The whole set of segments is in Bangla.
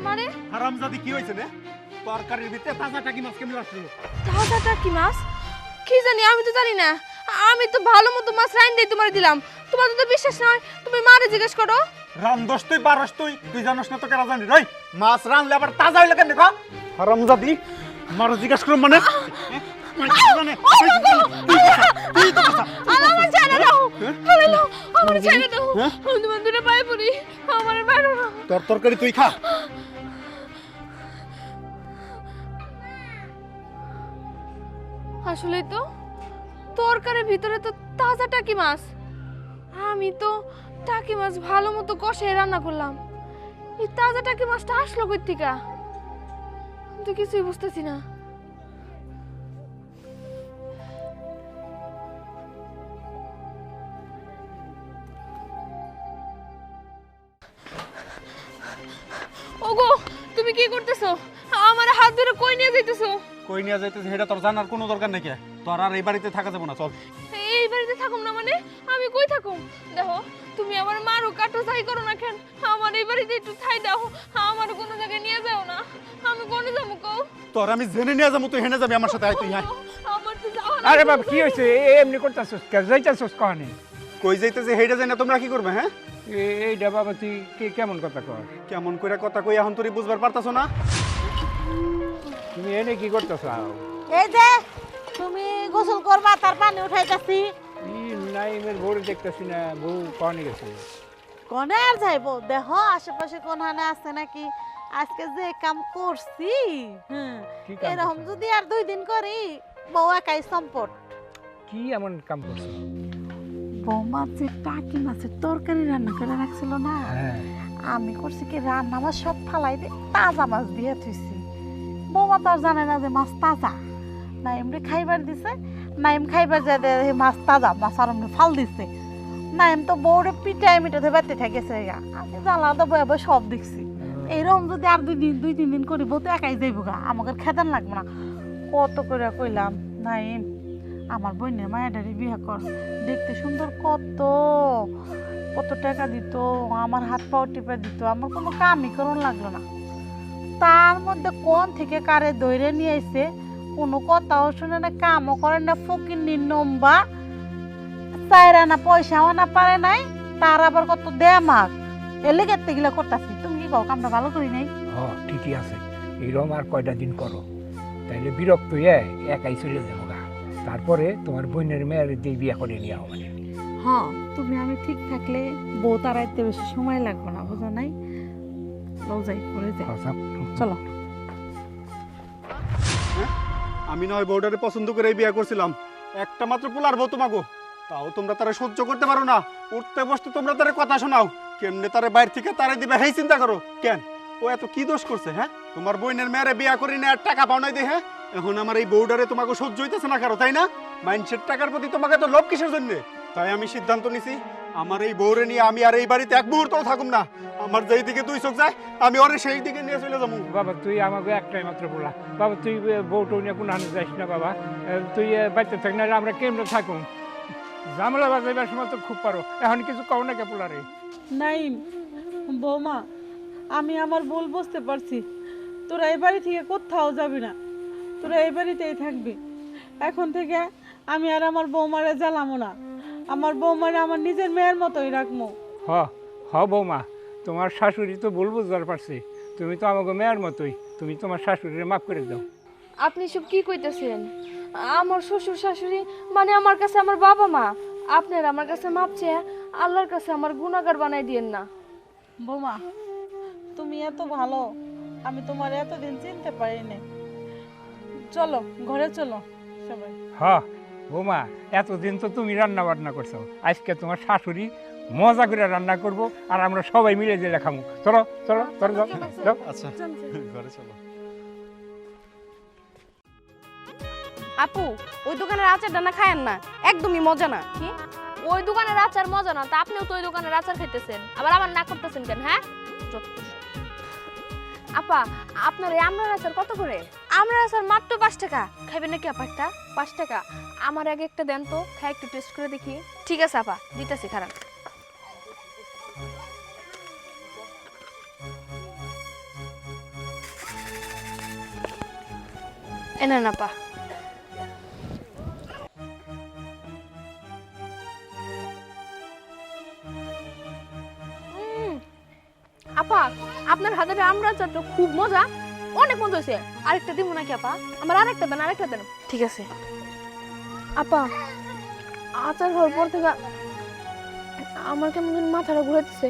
আমারে? হারামজাদি কি হয়েছে রে? তরকারির ভিতরে তাজা টাকি মাছ কেমন আসছিল তাজাটা কি মাছ? কি জানি আমি তো জানি না। আমি তো ভালো মতো মাছ রাইন দিয়ে তোমার দিলাম। তোমার তো বিশ্বাস নয় তুমি মারে জিজ্ঞেস করো। রাম দশ তুই বারস তুই। তুই জানোস না তোকে রাজানি রই মাছ রানলে আবার তাজা হইলে কেন দেখা হারামজাদি মারো জিজ্ঞাসা করুন মানে। মানে, তুই তো কথা, আসলে তো, তরকারির ভিতরে তো তাজা টাকি মাছ। আমি তো টাকি মাছ ভালো মতো কষে রান্না করলাম। এই তাজা টাকি মাছটা আসলো আমি তো কিছুই বুঝতেছি না। ওগো, তুমি কি করতেছো? আমার হাত ধরে কই নিয়ে যাইতেছো? কই নিয়ে যাইতেছে সেটা তোর জানার কোনো দরকার নেই কে? তোর আর এই বাড়িতে থাকা যাব না চল। এই বাড়িতে থাকুম না মানে? আমি কই থাকুম? দেখো তুমি আমার মারো কাটো যাই করো না কেন? আমার এই বাড়িতে একটু ঠাই দাও। আমার কোনো জায়গায় নিয়ে যাও না। আমি কোনে যাব কও? তোর আমি জেনে নিয়ে যাব তুই হেনে যাবি আমার সাথে আয় তুই হ্যাঁ আমার তো যাওয়া আরে বাবা কি হয়েছে? এ এমনি করতেছিস যাইতেছিস কহানি কই যাইতেছে হেডে যাই না তোমরা কি করবে হ্যাঁ? এইটা বাবা তুই কে কেমন কথা কর কেমন করে কথা কই এখন তুই বুঝবার পারতাছো না? তুমি এনে কি করতেছ? এই যে তুমি গোসল করবা তার পানি উঠাইতাছি। নাইমের বউরে দেখতেছি না বউ কহানি গেছে? কোনে আর যাইবো? দেখো আশেপাশে কোন হানে আছে নাকি? আজকে যে কাম করছি কাম এরকম যদি আর দুই দিন করি বউ একাই সম্পদ কি এমন কাম করছ? বৌমা যে টাকি মাছের তরকারি রান্না করে রাখছিল না? হ্যাঁ। আমি করছি কি রান্না মাছ সব ফালাই দিয়ে তাজা মাছ দিয়ে থুইছি। বৌমা তো আর জানে না যে মাছ তাজা। নাইম রে খাইবার দিছে, নাইম খাইবার যায় মাছ তাজা, মাছ আর ফাল দিছে। নাইম তো বউরে পিটাই মিটাতে বাড়তে থাকেছে আমি জানলা তো বয়ে বয়ে সব দেখছি। এইরকম যদি আর দুই দিন, দুই তিন দিন করি তো একাই যাইব গা। আমাকে খেদান লাগবে না। কত করে কইলাম, নাইম, আমার বোনের মায়াডারি বিয়ে কর। দেখতে সুন্দর কত কত টাকা দিত, আমার হাত পাও টিপে দিত, আমার কোনো কামই করুন লাগল না। তার মধ্যে কোন থেকে কারে দৈরে নিয়ে এসে কোনো কথাও শুনে না কামও করে না ফকির নম্বা। চাইরা না পয়সাও না পারে নাই তার আবার কত দেয়া মাগ এলে গেতে গিলা করতাছি। তুমি কি কও কামটা ভালো করি নাই? ঠিকই আছে। এইরকম আর কয়টা দিন করো? তাইলে বিরক্ত হয়ে একাই চলে যাব গা। তারপরে তোমার বোনের মেয়ের দিয়ে বিয়ে করে নিয়ে আও মানে। হ্যাঁ তুমি আমি ঠিক থাকলে বউ তারাইতে বেশি সময় লাগবে না বুঝো নাই? লও যাই করে যাই আচ্ছা, চলো। আমি নয় বউডারে পছন্দ করে বিয়ে করছিলাম। একটা মাত্র পোলার বউ তোমাগো। তাও তোমরা তারা সহ্য করতে পারো না। উঠতে বসতে তোমরা তারে কথা শোনাও। কেমনে তারে বাইরে থেকে তারে দিবে হেই চিন্তা করো। কেন? ও এত কি দোষ করছে হ্যাঁ? তোমার বোনের মেয়েরে বিয়া করি না আর টাকা পাও নাই দে হ্যাঁ? এখন আমার এই বউডারে তোমাকে সহ্য হইতেছে না কারও, তাই না? মাইন্ডসেট টাকার প্রতি তোমাকে তো লোভ কিসের জন্য? তাই আমি সিদ্ধান্ত নিছি আমার এই বউরে নিয়ে আমি আর এই বাড়িতে এক মুহূর্তও থাকুম না। আমার যেই দিকে দুই চোখ যায় আমি ওরে সেই দিকে নিয়ে চলে যাব। বাবা তুই আমাকে একটাই মাত্র বলা। বাবা তুই বউ টৌ নিয়ে কোনো হানে যাইস না বাবা। তুই বাড়িতে থাক না আমরা কেমনে থাকুন ঝামেলা বাজাইবার সময় তো খুব পারো। এখন কিছু কও না কে পোলারে? নাই বৌমা আমি আমার ভুল বুঝতে পারছি। তোরা এই বাড়ি থেকে কোথাও যাবি না। তোরা এই বাড়িতেই থাকবি। এখন থেকে আমি আর আমার বৌমারে জ্বালামো না। আমার বৌমারে আমার নিজের মেয়ের মতোই রাখব হ হ বৌমা তোমার শাশুড়ি তো ভুল বুঝবার পারছি। তুমি তো আমাকে মেয়ের মতোই তুমি তোমার শাশুড়িরে মাফ করে দাও। আপনি সব কি কইতেছেন? আমার শ্বশুর শাশুড়ি মানে আমার কাছে আমার বাবা মা আপনার আমার কাছে মাপ চেয়ে আল্লাহর কাছে আমার গুণাগার বানাই দিয়েন না। বৌমা তুমি এত ভালো আমি তোমার এতদিন চিনতে পারিনি। চলো ঘরে চলো সবাই। হ। বৌমা এতদিন তো তুমি রান্না বান্না করছ। আজকে তোমার শাশুড়ি মজা করে রান্না করব আর আমরা সবাই মিলে যে খামু। চলো চলো চলো যাও আচ্ছা ঘরে চলো। আপু ওই দোকানের আচার না খায়েন না? একদমই মজা না। কি ওই দোকানের আচার মজা না তা আপনিও তো ওই দোকানের আচার খেতেছেন আবার আমার না করতেছেন কেন হ্যাঁ? আপা আপনার এই আমরার আচার কত করে? আমরা স্যার মাত্র পাঁচ টাকা। খাইবেন নাকি আপারটা পাঁচ টাকা। আমার আগে একটা দেন তো, খাই একটু টেস্ট করে দেখি। ঠিক আছে আপা, দিতেছি খারাপ এনে নাপা আপা। আপনার হাতের আমরা চাটটা খুব মজা। অনেক মজা হয়েছে আরেকটা দিব নাকি আপা? আমার আরেকটা দেন আরেকটা দেন। ঠিক আছে। আপা আচার হওয়ার পর থেকে আমার কেমন যেন মাথাটা ঘুরাইতেছে।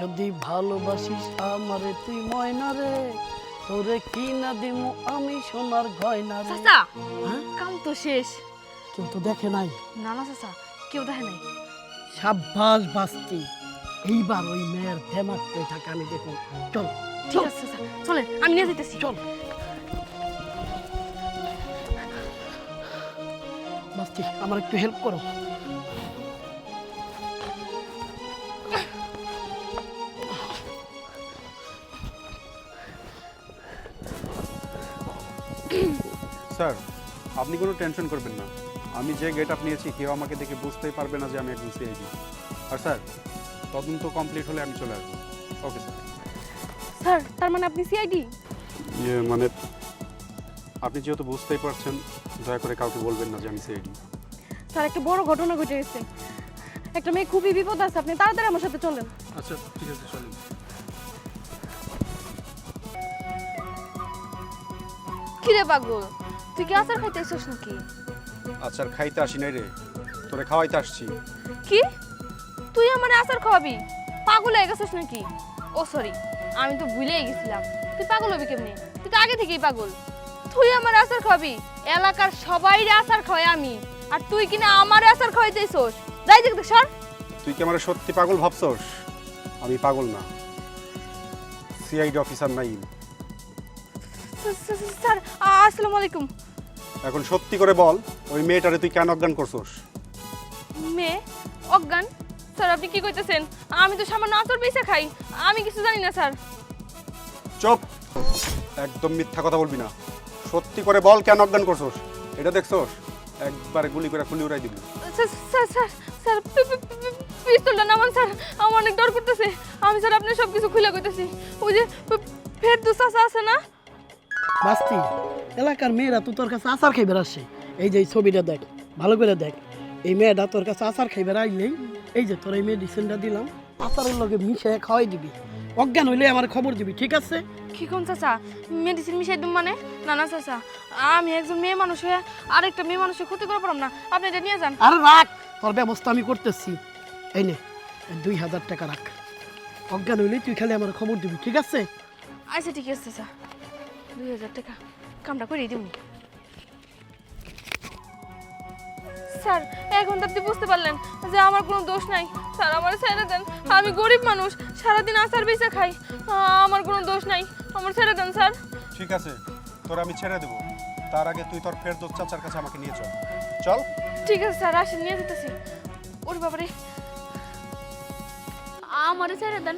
যদি ভালোবাসিস আমারে তুই ময়না রে তোরে কি না দিমু আমি সোনার গয়না রে। হ্যাঁ? কাম তো শেষ। কেউ তো দেখে নাই। না না চাচা কেউ দেখে নাই? সাব্বাস বাস্তি। এইবার ওই মেয়ের দেমাক পেয়ে থাকে আমি দেখুন। চল ঠিক আছে চাচা। চলেন আমি নিয়ে যেতেছি চল। বাস্তি আমার একটু হেল্প করো। স্যার আপনি কোনো টেনশন করবেন না। আমি যে গেট আপ নিয়েছি কেউ আমাকে দেখে বুঝতেই পারবে না যে আমি একজন সিআইডি আর স্যার তদন্ত কমপ্লিট হলে আমি চলে আসব। Okay sir. স্যার তার মানে আপনি সিআইডি ইয়ে মানে আপনি যেহেতু বুঝতেই পারছেন দয়া করে কাউকে বলবেন না যে আমি সিআইডি স্যার একটা বড় ঘটনা ঘটে গেছে। একটা মেয়ে খুবই বিপদ আছে আপনি তাড়াতাড়ি আমার সাথে চলেন। আচ্ছা ঠিক আছে চলুন। কি রে পাগল তুই কি আচার খাইতে এসেছিস নাকি? আর খাইতে আসি নাই রে। তোরে খাওয়াইতে আসছি। কি? তুই আমার আচার খাওয়াবি? পাগল হয়ে গেছিস নাকি? ও সরি আমি তো ভুলেই গেছিলাম। তুই পাগল হবি কেমনি? তুই তো আগে থেকেই পাগল। তুই আমার আচার খাওয়াবি? এলাকার সবাই আচার খাওয়াই আমি। আর তুই কিনা আমার আচার খাওয়াইতেছস যাই দেখ সর। তুই কি আমার সত্যি পাগল ভাবছস? আমি পাগল না। CID officer Naim. S- sir আসসালামু আলাইকুম। এখন সত্যি করে বল। ওই মেয়েটারে তুই কেন অজ্ঞান করছস? মেয়ে অজ্ঞান? স্যার আপনি কি কইতেছেন? আমি তো সামান্য আচার পয়সা খাই। আমি কিছু জানি না স্যার। চুপ! একদম মিথ্যা কথা বলবি না। সত্যি করে বল কেন অজ্ঞান করছস? এটা দেখছস? একবারে গুলি করে খুলি উড়াই দিবি। স্যার স্যার স্যার পিস্তলটা নামান স্যার। আমার অনেক ডর করতেছে। আমি স্যার আপনার সব কিছু খুলে কইতেছি। ওই যে ফের দু চাচা আছে না? বাস্তি এলাকার মেয়েরা তো তোর কাছে আচার খাইবার আসে। এই যে ছবিটা দেখ ভালো করে দেখ। এই মেয়েটা তোর কাছে আচার খাইবার আইলেই এই যে তোর এই মেডিসিনটা দিলাম। আচারের লগে মিশে খাওয়াই দিবি। অজ্ঞান হইলে আমার খবর দিবি ঠিক আছে? কি কোন চাচা? মেডিসিন মিশাই দুম মানে? না না চাচা। আমি একজন মেয়ে মানুষ হয়ে আরেকটা মেয়ে মানুষের ক্ষতি করে পারলাম না। আপনি এটা নিয়ে যান। আরে রাখ তোর ব্যবস্থা আমি করতেছি। এই নে দুই হাজার টাকা রাখ। অজ্ঞান হইলে তুই খালি আমার খবর দিবি ঠিক আছে? আচ্ছা ঠিক আছে চাচা। দুই হাজার টাকা। কামটা করে দিবনি স্যার এখন তো আপনি বুঝতে পারলেন যে আমার কোনো দোষ নাই। স্যার আমার ছেড়ে দেন। আমি গরিব মানুষ সারাদিন আচার বেচে খাই। আমার কোনো দোষ নাই। আমার ছেড়ে দেন স্যার। ঠিক আছে তোর আমি ছেড়ে দেবো। তার আগে তুই তোর ফের দোষ চাচার কাছে আমাকে নিয়ে চল। চল। ঠিক আছে স্যার আসেন নিয়ে যেতেছি। ওরে বাবারে। আমারে ছেড়ে দেন।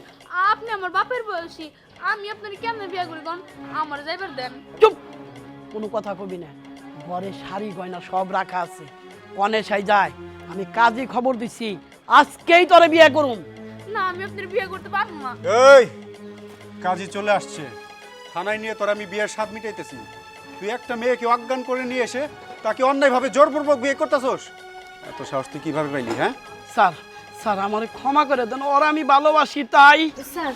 আপনি আমার বাপের বয়সী। আমি আপনার কেমন বিয়ে করি কোন আমার যাইবার দেন। চুপ! কোনো কথা কবি না। ঘরে শাড়ি গয়না সব রাখা আছে। কনে সাই যায়। আমি কাজে খবর দিছি। আজকেই তোরে বিয়ে করুম। না আমি আপনার বিয়ে করতে পারব না। এই কাজে চলে আসছে। থানায় নিয়ে তোর আমি বিয়ের স্বাদ মিটাইতেছি। তুই একটা মেয়েকে অজ্ঞান করে নিয়ে এসে তাকে অন্যায়ভাবে জোরপূর্বক বিয়ে করতেছস? এত সাহস তুই কীভাবে পাইলি হ্যাঁ? স্যার স্যার আমারে ক্ষমা করে দেন। ওর আমি ভালোবাসি তাই। স্যার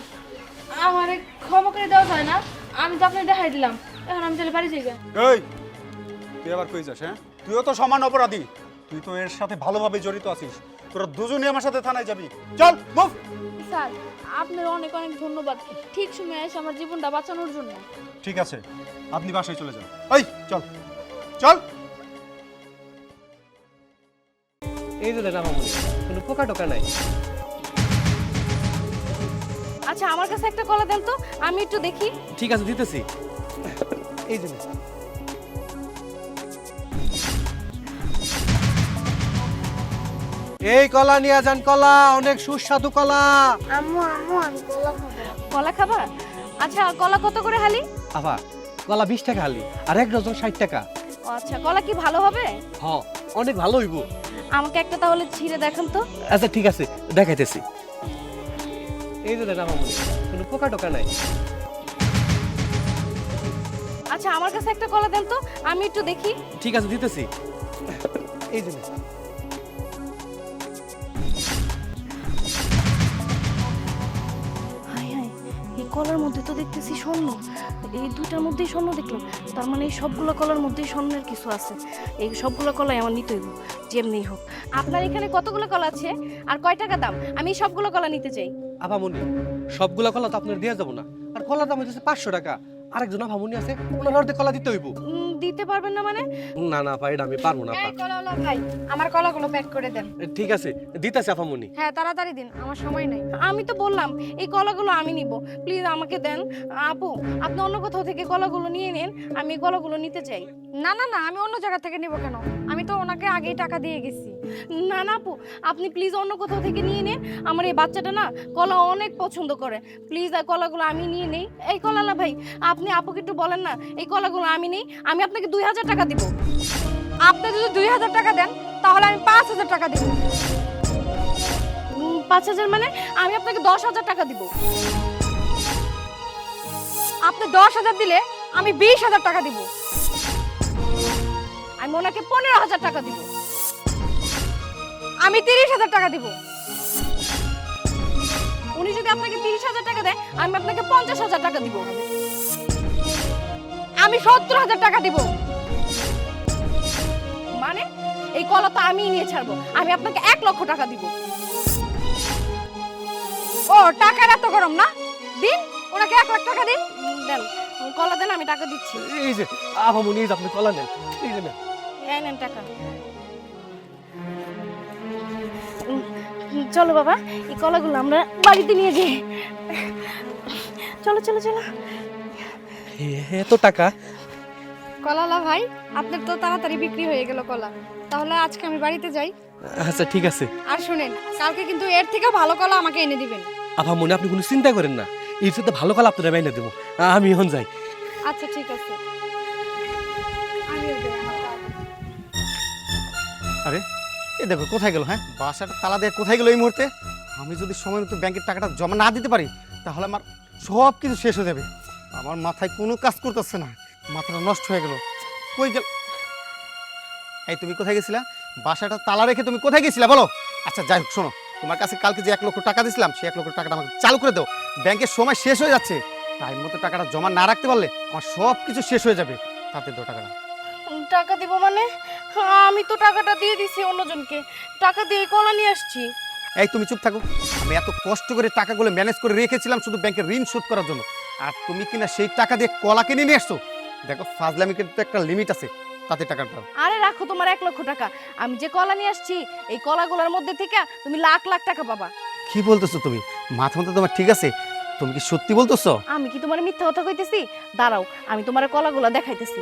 আমার ক্ষমা করে দেওয়া যায় না। আমি তো আপনার দেখাই দিলাম। এখন আমি তাহলে বাড়ি যাই গা। এই তুই আবার কই যাস হ্যাঁ? তুইও তো সমান অপরাধী। তুই তো এর সাথে ভালোভাবে জড়িত আছিস। তোরা দুজনই আমার সাথে থানায় যাবি। চল মুভ স্যার আপনার অনেক অনেক ধন্যবাদ। ঠিক সময়ে এসে আমার জীবনটা বাঁচানোর জন্য। ঠিক আছে আপনি বাসায় চলে যান। এই চল। চল! এই যে দেখ মামুনি কোনো পোকা টোকা নাই। আচ্ছা আমার কাছে একটা কলা দেন তো আমি একটু দেখি। ঠিক আছে দিতেছি। এই যে এই কলা নিয়ে যান কলা অনেক সুস্বাদু কলা। কলা খাবা। আচ্ছা কলা কত করে হালি? আবা কলা বিশ টাকা হালি আর এক ডজন ষাট টাকা। আচ্ছা কলা কি ভালো হবে? হ অনেক ভালো হইব। আমাকে একটা তাহলে ছিঁড়ে দেখান তো। আচ্ছা ঠিক আছে দেখাইতেছি। এই যে দেন আপামনি কোনো পোকা টোকা নাই। আচ্ছা আমার কাছে একটা কলা দেন তো আমি একটু দেখি। ঠিক আছে দিতেছি। এই যে কলার মধ্যে তো দেখতেছি স্বর্ণ। এই দুইটার মধ্যেই স্বর্ণ দেখলাম। তার মানে এই সবগুলো কলার মধ্যেই স্বর্ণের কিছু আছে। এই সবগুলো কলাই আমার নিতে হইব, যেমনি হোক। আপনার এখানে কতগুলো কলা আছে? আর কয় টাকা দাম? আমি সবগুলো কলা নিতে চাই। আপামনি, সবগুলো কলা তো আপনার দেওয়া যাব না। আর কলার দাম হচ্ছে পাঁচশো টাকা। আরেকজন ভামুনি আছে ওনার অর্ধেক কলা দিতে হইব। দিতে পারবেন না মানে? না না ভাই আমি পারব না। কলাওয়ালা ভাই আমার কলাগুলো প্যাক করে দেন। ঠিক আছে দিতাছে আপামনি হ্যাঁ তাড়াতাড়ি দিন আমার সময় নাই। আমি তো বললাম এই কলাগুলো আমি নিব। প্লিজ আমাকে দেন। আপু আপনি অন্য কোথাও থেকে কলাগুলো নিয়ে নিন আমি কলাগুলো নিতে চাই। না না না, আমি অন্য জায়গা থেকে নিব কেন? আমি তো ওনাকে আগেই টাকা দিয়ে গেছি। না না আপু, আপনি প্লিজ অন্য কোথাও থেকে নিয়ে নিন। আমার এই বাচ্চাটা না কলা অনেক পছন্দ করে। প্লিজ এই কলাগুলো আমি নিয়ে নেই। এই কলালা ভাই, আপনি আপুকে একটু বলেন না, এই কলাগুলো আমি নেই, আমি আপনাকে দুই হাজার টাকা দিব। আপনি যদি দুই হাজার টাকা দেন, তাহলে আমি পাঁচ হাজার টাকা দিব। পাঁচ হাজার মানে আমি আপনাকে দশ হাজার টাকা দিব। আপনি দশ হাজার দিলে আমি বিশ হাজার টাকা দিব। আমি ওনাকে পনেরো হাজার টাকা দিব। আমি তিরিশ হাজার টাকা দিব। উনি যদি আপনাকে তিরিশ হাজার টাকা দেয়, আমি আপনাকে পঞ্চাশ হাজার টাকা দিব। আমি সত্তর হাজার টাকা দিব। মানে এই কলা তো আমিই নিয়ে ছাড়বো। আমি আপনাকে এক লক্ষ টাকা দিব। ও, টাকার এত গরম না? দিন, ওনাকে এক লাখ টাকা দিন। দেন কলা দেন, আমি টাকা দিচ্ছি। এই যে আপনি কলা নেন। এই যে, নেন। এই নেন টাকা। চলো বাবা এই কলাগুলো আমরা বাড়িতে নিয়ে যাই। চলো চলো চলো। এ- এত টাকা? কলালা ভাই আপনার তো তাড়াতাড়ি বিক্রি হয়ে গেল কলা। তাহলে আজকে আমি বাড়িতে যাই। আচ্ছা ঠিক আছে। আর শুনেন কালকে কিন্তু এর থেকে ভালো কলা আমাকে এনে দিবেন। আপা মনে আপনি কোনো চিন্তা করেন না। এর সাথে ভালো কলা আপনারা বাইনা দেবো। আমি এখন যাই। আচ্ছা ঠিক আছে। আরে। এ দেখো, কোথায় গেল হ্যাঁ? বাসাটা তালা দিয়ে কোথায় গেল এই মুহূর্তে? আমি যদি সময় মতো ব্যাংকের টাকাটা জমা না দিতে পারি, তাহলে আমার সব কিছু শেষ হয়ে যাবে। আমার মাথায় কোনো কাজ করতেছে না। মাথাটা নষ্ট হয়ে গেল। কই গেল? এই, তুমি কোথায় গেছিলা? বাসাটা তালা রেখে তুমি কোথায় গেছিলা? বলো। আচ্ছা যাই হোক, শোনো। তোমার কাছে কালকে যে এক লক্ষ টাকা দিছিলাম, সেই এক লক্ষ টাকাটা আমাকে চালু করে দাও। ব্যাংকের সময় শেষ হয়ে যাচ্ছে। টাইম মতো টাকাটা জমা না রাখতে পারলে আমার সব কিছু শেষ হয়ে যাবে। তাতে দাও টাকাটা। টাকা দিব মানে? আমি তো টাকাটা দিয়ে দিছি অন্যজনকে। টাকা দিয়ে কলা নিয়ে আসছি। এই তুমি চুপ থাকো। আমি এত কষ্ট করে টাকাগুলো ম্যানেজ করে রেখেছিলাম শুধু ব্যাংকের ঋণ শোধ করার জন্য। আর তুমি কিনা সেই টাকা দিয়ে কলা কিনে নিয়ে আসছো? দেখো ফাজলামি কিন্তু একটা লিমিট আছে। তাতে টাকাটা আরে রাখো তোমার এক লক্ষ টাকা। আমি যে কলা নিয়ে আসছি এই কলাগুলোর মধ্যে থেকে তুমি লাখ লাখ টাকা পাবা। কি বলতেছো তুমি? মাথা মতো তোমার ঠিক আছে? তুমি কি সত্যি বলতেছো? আমি কি তোমার মিথ্যা কথা কইতেছি? দাঁড়াও আমি তোমার কলাগুলো দেখাইতেছি।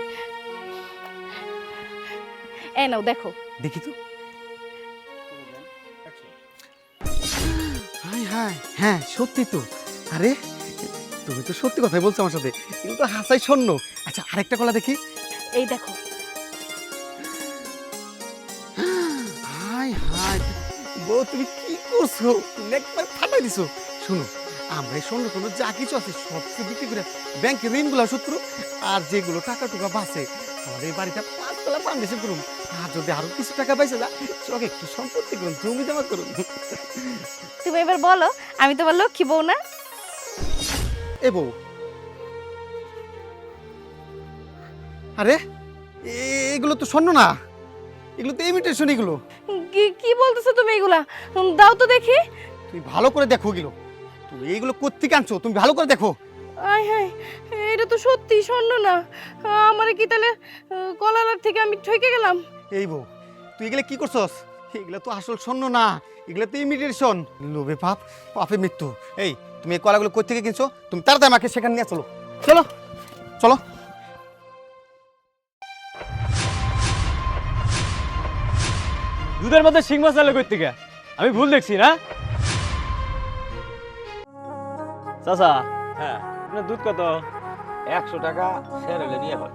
এই নাও দেখো। দেখি তো। Hi hi. হ্যাঁ সত্যি তো। আরে তুমি তো সত্যি কথাই বলছো আমার সাথে। কিন্তু হাসাই শূন্য। আচ্ছা আরেকটা কলা দেখি। এই দেখো। Hi hi. বউ তুমি কি করছ? তুমি একবার ফাটাই দিছো। শুনো আমরা এই স্বর্ণ কোনো যা কিছু আছে সব কিছু বিক্রি করে ব্যাংকের ঋণগুলো করো। আর যেগুলো টাকা টুকা বাঁচে আমাদের এই বাড়িটা পাঁচতলা ফাউন্ডেশন করুন আর যদি আরও কিছু টাকা পাইছে না চোখে একটু সম্পত্তি করুন জমি জমা করুন। তুমি এবার বলো আমি তোমার লক্ষ্মী বউ না? এ বউ। আরে এগুলো তো স্বর্ণ না। এগুলো তো ইমিটেশন এগুলো। কি কি বলতেছো তুমি এগুলা? দাও তো দেখি। তুমি ভালো করে দেখো এগুলো। তুমি এইগুলো কোথেকে আনছো? তুমি ভালো করে দেখো। আয় হায় এটা তো সত্যি স্বর্ণ না। আমার কি তাহলে আহ, কলালার থেকে আমি ঠকে গেলাম? এই বউ তুই এগুলো কি করছস? এগুলো তো আসল স্বর্ণ না এগুলো তো ইমিটেশন লোভে পাপ পাপে মৃত্যু। এই তুমি এই কলাগুলো কোথা থেকে কিনছো? তুমি তাড়াতাড়ি আমাকে সেখানে নিয়ে চলো। চলো চলো। দুধের মধ্যে শিং মাছ আলো কই থেকে? আমি ভুল দেখছি না? চাচা হ্যাঁ। আপনার দুধ কত? একশো টাকা শেয়ার হলে নিয়ে হয়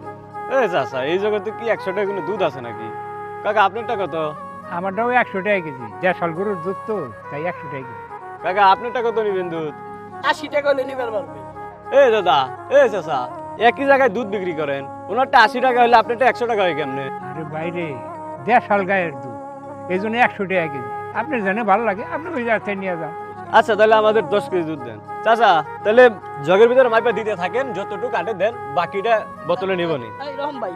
এই চাচা এই জগতে কি একশো টাকা কোনো দুধ আছে নাকি? কাকা আপনারটা কত? আমারটাও একশো টাকা কেজি। গরুর দুধ তো তাই একশো টাকা কেজি। কাকা আপনারটা কত নিবেন দুধ? আশি টাকা হলে পারবে এ দাদা এ চাচা একই জায়গায় দুধ বিক্রি করেন। ওনারটা আশি টাকা হলে আপনারটা একশো টাকা হয় কেমনে? আরে বাইরে গায়ের দুধ। এই জন্য একশো টাকা কেজি। আপনার জানে ভালো লাগে আপনি ওই জায়গা নিয়ে যান। আচ্ছা তাহলে আমাদের দশ কেজি দুধ দেন। চাচা, তাহলে জগের ভিতরে মাইপা দিতে থাকেন, যতটুকু কাটে দেন, বাকিটা বোতলে নিবনি। রহম ভাই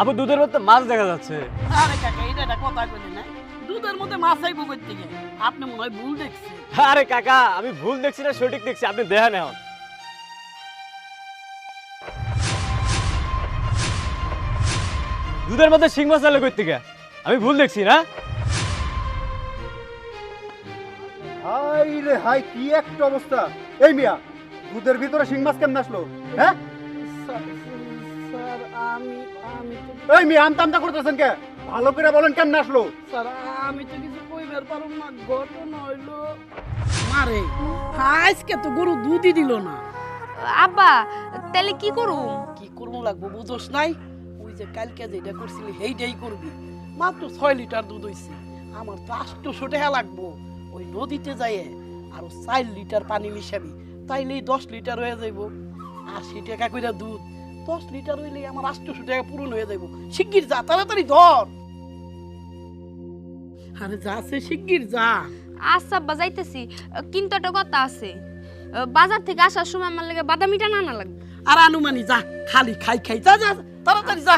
আবার দুধের মধ্যে মাছ দেখা যাচ্ছে। আরে কাকা এটা একটা কথা কইলি না? দুধের মধ্যে মাছ আইবো কই থেকে আপনি মনে হয় ভুল দেখছেন। আরে কাকা আমি ভুল দেখছি না সঠিক দেখছি আপনি দেখেন এখন। দুধের মধ্যে শিং মাছ আলো করতে আমি ভুল দেখছি না? হাই রে হাই কি একটা অবস্থা। এই মিয়া দুধের ভিতরে শিং মাছ কেমন আসলো হ্যাঁ? আমি আমি তো এই আমতা করতেছেন কে? ভালো করে বলেন কেমন আসলো? স্যার আমি তো কিছু কইবার পারুম না ঘটনা হইল মারে আজকে তো গরু দুধই দিল না। আব্বা তাহলে কি করুম? কি করব লাগবো বুঝোস নাই? ওই যে কালকে যেটা করছিলি সেইটাই করবি। মাত্র ছয় লিটার দুধ হইছে। আমার তো আটশো টাকা লাগবো। ওই নদীতে যাইয়ে আরও চার লিটার পানি মিশাবি তাইলেই দশ লিটার হয়ে যাইব। আশি টাকা কইরা দুধ। দশ লিটার হইলে আমার আটশো টাকা পূরণ হয়ে যাব শিগগির যা তাড়াতাড়ি ধর। আরে যা সে শিগগির যা। আচ্ছা বা যাইতেছি। কিন্তু একটা কথা আছে। বাজার থেকে আসার সময় আমার লাগে বাদামিটা না আনা লাগবে। আর আনুমানি যা খালি খাই খাই। যা যা তাড়াতাড়ি যা।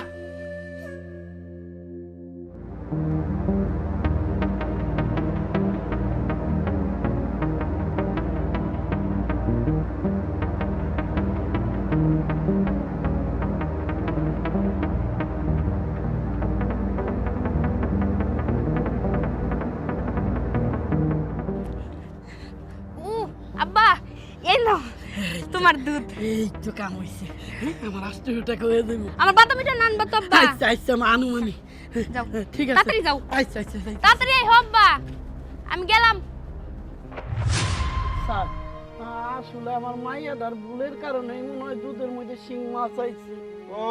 তোমার দুধ। এই তো কাম হইছে। আমার হয়ে আমার বাদামিটা না আনবা তো আব্বা আচ্ছা আচ্ছা মা আনুমানি যাও। ঠিক আছে। তাড়াতাড়ি যাও। আচ্ছা আচ্ছা আচ্ছা। তাড়াতাড়ি আই হব্বা আমি গেলাম। স্যার আসলে আমার মাইয়াদার ভুলের কারণে মনে হয় দুধের মধ্যে শিং মাছ আইছে। ও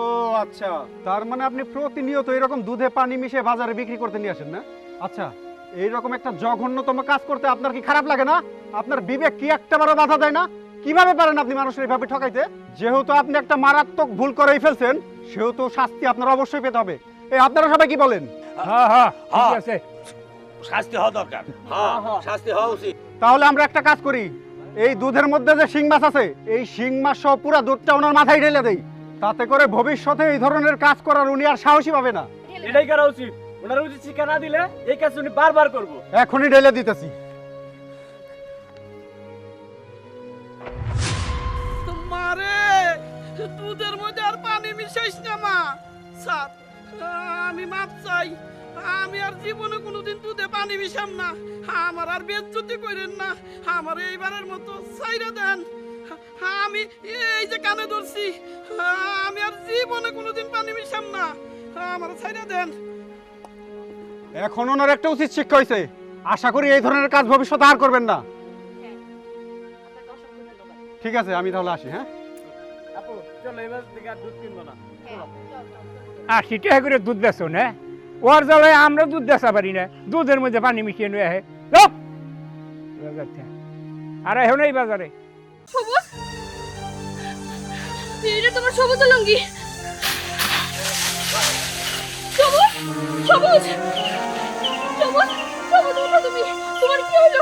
আচ্ছা। তার মানে আপনি প্রতিনিয়ত এরকম দুধে পানি মিশিয়ে বাজারে বিক্রি করতে নিয়ে আসেন না? আচ্ছা এইরকম একটা জঘন্যতম কাজ করতে আপনার কি খারাপ লাগে না? আপনার বিবেক কি একটা বারো বাধা দেয় না? কীভাবে পারেন আপনি মানুষের এইভাবে ঠকাইতে? যেহেতু আপনি একটা মারাত্মক ভুল করেই ফেলছেন সেহেতু শাস্তি আপনার অবশ্যই পেতে হবে। এই আপনারা সবাই কি বলেন? হ্যাঁ হ্যাঁ ঠিক আছে। শাস্তি হওয়া দরকার। হ্যাঁ শাস্তি হওয়া উচিত। তাহলে আমরা একটা কাজ করি। এই দুধের মধ্যে যে শিং মাছ আছে এই শিং মাছ সহ পুরা দুধটা ওনার মাথায় ঢেলে দেই। তাতে করে ভবিষ্যতে এই ধরনের কাজ করার উনি আর সাহসী পাবে না। এটাই করা উচিত। ওনার উচিত শিক্ষা না দিলে এই কাজ উনি বারবার করব। এখনই ঢেলে দিতেছি। মারে দুধের মধ্যে আর পানি মিশাইস না মা। স্যার আমি মাপ চাই। আমি আর জীবনে কোনোদিন দুধে পানি মিশাম না। আমার আর বেজ্জতি করেন না। আমার এইবারের মতো সাইরা দেন। আমি এই যে কানে ধরছি আমি আর জীবনে কোনোদিন পানি মিশাম না। আমার সাইরা দেন। এখন ওনার একটা উচিত শিক্ষা হয়েছে আশা করি এই ধরনের কাজ ভবিষ্যতে আর করবেন না। ঠিক আছে আমি তাহলে আসি হ্যাঁ? আপু চলো এবার থেকে আর দুধ কিনবো না। আশি টাকা করে দুধ বেছো না? ওর জ্বালায় আমরা দুধ বেচা পারি না। দুধের মধ্যে পানি মিশিয়ে নিয়ে আহে। আর এখন এই বাজারে। সবুজ? এটা তোমার সবুজ লঙ্গি। সবুজ? সবুজ? সবুজ? সবুজ তুমি। তোমার কি হলো?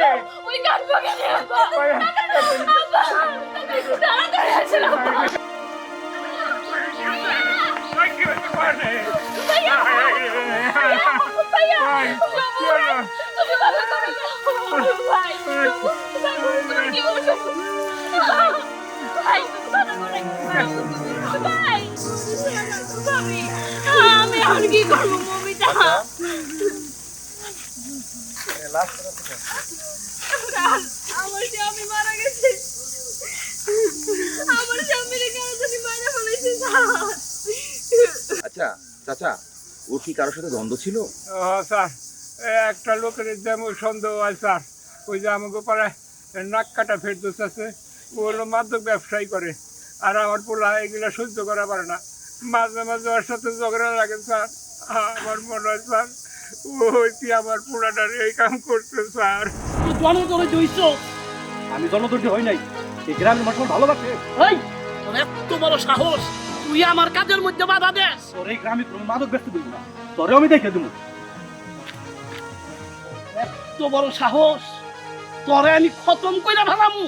ভাই তুমি ভালো করে ভাই ভাবি আমি আর কি করব মমিটা আমার স্বামী মারা গেছে। আমার স্বামীর কেন জানি মারা ফেলেছে আচ্ছা চাচা ও কি কারোর সাথে দ্বন্দ্ব ছিল? ও স্যার একটা লোকের যেমন সন্দেহ হয় স্যার। ওই যে আমাকে পাড়ায় নাক কাটা ফেরদোস আছে ও হলো মাদক ব্যবসায়ী করে। আর আমার পোলা এগুলো সহ্য করা পারে না। মাঝে মাঝে ওর সাথে ঝগড়া লাগে স্যার। আমার মনে হয় স্যার ওই আমার পোলাটার এই কাম করছে স্যার। তুই জনগণে আমি জনদর্জি হই নাই। এই গ্রামের মানুষ ভালোবাসে। এই তোর এত বড় সাহস। তুই আমার কাজের মধ্যে বাধা দেস। তোর এই গ্রামে কোনো মাদক ব্যস্ত দিব না। তোরে আমি দেখে দেবো। এত বড় সাহস। তোরে আমি খতম কইরা ফেলামু।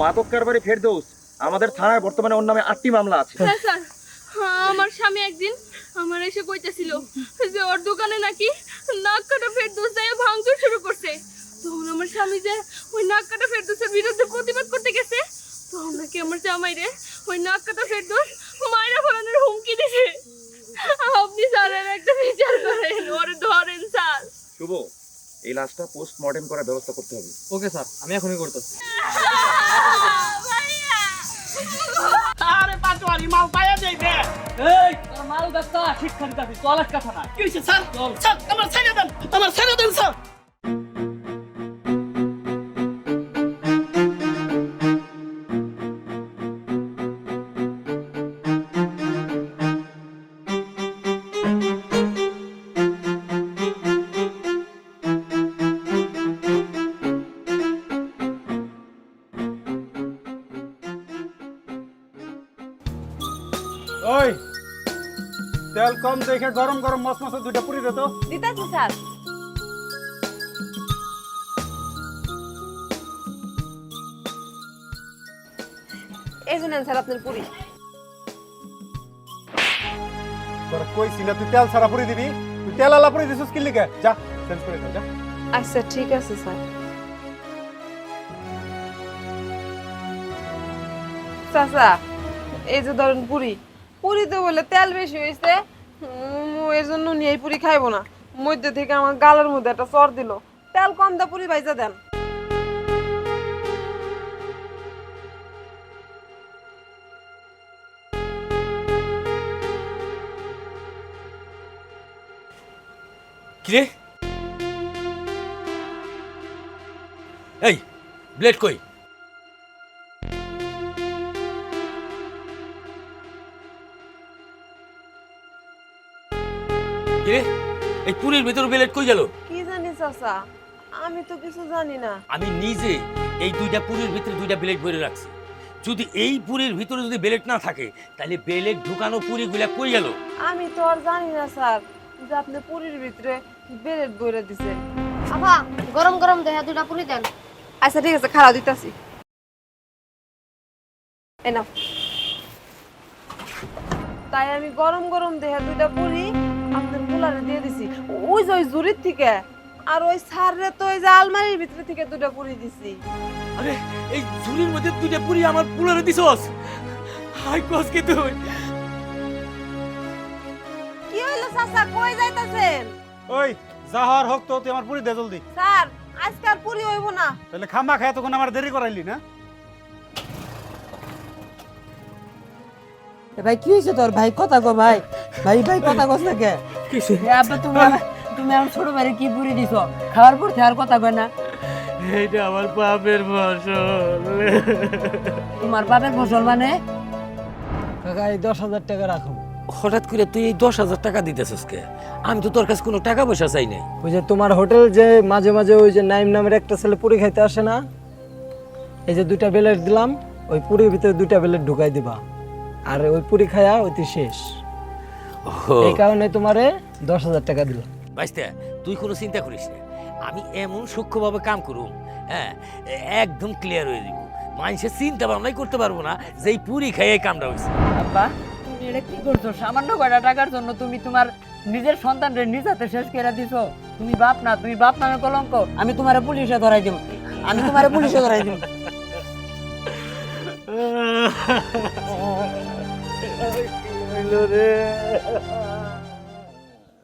মাদক কারবারি ফেরদৌস আমাদের থানায় বর্তমানে ওর নামে আটটি মামলা আছে। হ্যাঁ স্যার আমার স্বামী একদিন আমার এসে কইতেছিল যে ওর দোকানে নাকি নাক কাটা ফেরদৌস যায় ভাঙচুর শুরু করছে। তখন আমার স্বামী যে ওই নাক কাটা ফেরদৌসের বিরুদ্ধে প্রতিবাদ করতে গেছে তখন নাকি আমার জামাই রে ওই নাক কাটা ফেরদৌস মায়েরা ফলানোর হুমকি দিছে। আপনি স্যারের একটা বিচার করেন ওরে ধরেন স্যার। শুভ এই লাশটা পোস্ট মর্টেম করার ব্যবস্থা করতে হবে। ওকে স্যার আমি এখনই করতেছি। আরে পাটোয়ারি মাল পায়া যাইবে এই। মাল শিক্ষা দিতে চল একটা থানা কি স্যার? স্যার আমার ছেড়ে দেন আমার ছেড়ে দেন স্যার। কম দেখে গরম গরম মস মশা দুইটা পুরি দে তো। দিতাছি স্যার। এই যে নেন স্যার আপনার পুরি। তোরা কইছি না তুই তেল ছাড়া পুরি দিবি? তুই তেল আলা পুরি দিছিস কি লিখে যা চেঞ্জ করে দে যা। আচ্ছা ঠিক আছে স্যার। চাচা এই যে ধরেন পুরি। পুরিতে বলে তেল বেশি হয়েছে এর জন্য নিয়ে পুরি খাইবো না। মধ্যে থেকে আমার গালের মধ্যে একটা চর দিল। তেল কম দা পুরি ভাইজা দেন। কিরে? এই, ব্লেড কই? কিরে? এই পুরীর ভেতর ব্লেড কই গেল? কি জানি চাচা আমি তো কিছু জানি না। আমি নিজে এই দুইটা পুরীর ভিতরে দুইটা ব্লেড ভরে রাখছি। যদি এই পুরীর ভিতরে যদি ব্লেড না থাকে তাহলে ব্লেড ঢুকানো পুরীগুলা কই গেল? আমি তো আর জানি না স্যার যে আপনি পুরীর ভিতরে বেরেট বইরে দিছেন। আভা গরম গরম দেহা দুটা পুরি দেন। আচ্ছা ঠিক আছে খারাপ দিতাছি। এই নাও। তাই আমি গরম গরম দেহে দুইটা পুরি আপনার কুলারে দিয়ে দিছি। ওই যে ওই জুরির থেকে আর ওই স্যাররে তো ওই যে আলমারির ভিতরে থেকে দুটো পুরি দিছি। আরে এই ঝুলির মধ্যে দুইটা পুরি আমার পুলারে দিছস? হাই কস কে তুই? কি হইল চাচা কই যাইতাছেন? ওই যা হওয়ার হোক তো তুই আমার পুরি দে জলদি। স্যার আজকে আর পুরি হইব না। তাহলে খামা খায় তখন আমার দেরি করাইলি না? ভাই কি হয়েছে তোর? ভাই কথা কো ভাই। ভাই ভাই কথা কস না কে? আব্বা তুমি তুমি আমার ছোট ভাইরে কি পুরি দিছো? খাওয়ার পর আর কথা কয় না। এইটা আমার পাপের ফসল। তোমার বাপের ফসল মানে? কাকা এই দশ হাজার টাকা রাখো। হঠাৎ করে তুই এই দশ হাজার টাকা দিতেছস কে? আমি তো তোর কাছে কোনো টাকা পয়সা চাই নাই। ওই যে তোমার হোটেল যে মাঝে মাঝে ওই যে নাইম নামের একটা ছেলে পুরি খাইতে আসে না? এই যে দুইটা বেলেট দিলাম ওই পুরির ভিতরে দুইটা বেলেট ঢুকাই দিবা। আর ওই পুরি খায়া ওইটি শেষ। এই কারণে তোমারে দশ হাজার টাকা দিলাম। বাইস্তে তুই কোনো চিন্তা করিস না। আমি এমন সূক্ষ্মভাবে কাম করুম হ্যাঁ একদম ক্লিয়ার হয়ে দিব মানুষের চিন্তা ভাবনাই করতে পারব না যে এই পুরি খাই এই কামটা হয়েছে আব্বা তুমি এটা কি করছ? সামান্য কয়টা টাকার জন্য তুমি তোমার নিজের সন্তানরে নিজ হাতে শেষ করে দিছো। তুমি বাপ না তুমি বাপ নামে কলঙ্ক। আমি তোমারে পুলিশে ধরাই দিব। আমি তোমারে পুলিশে ধরাই দিব। রে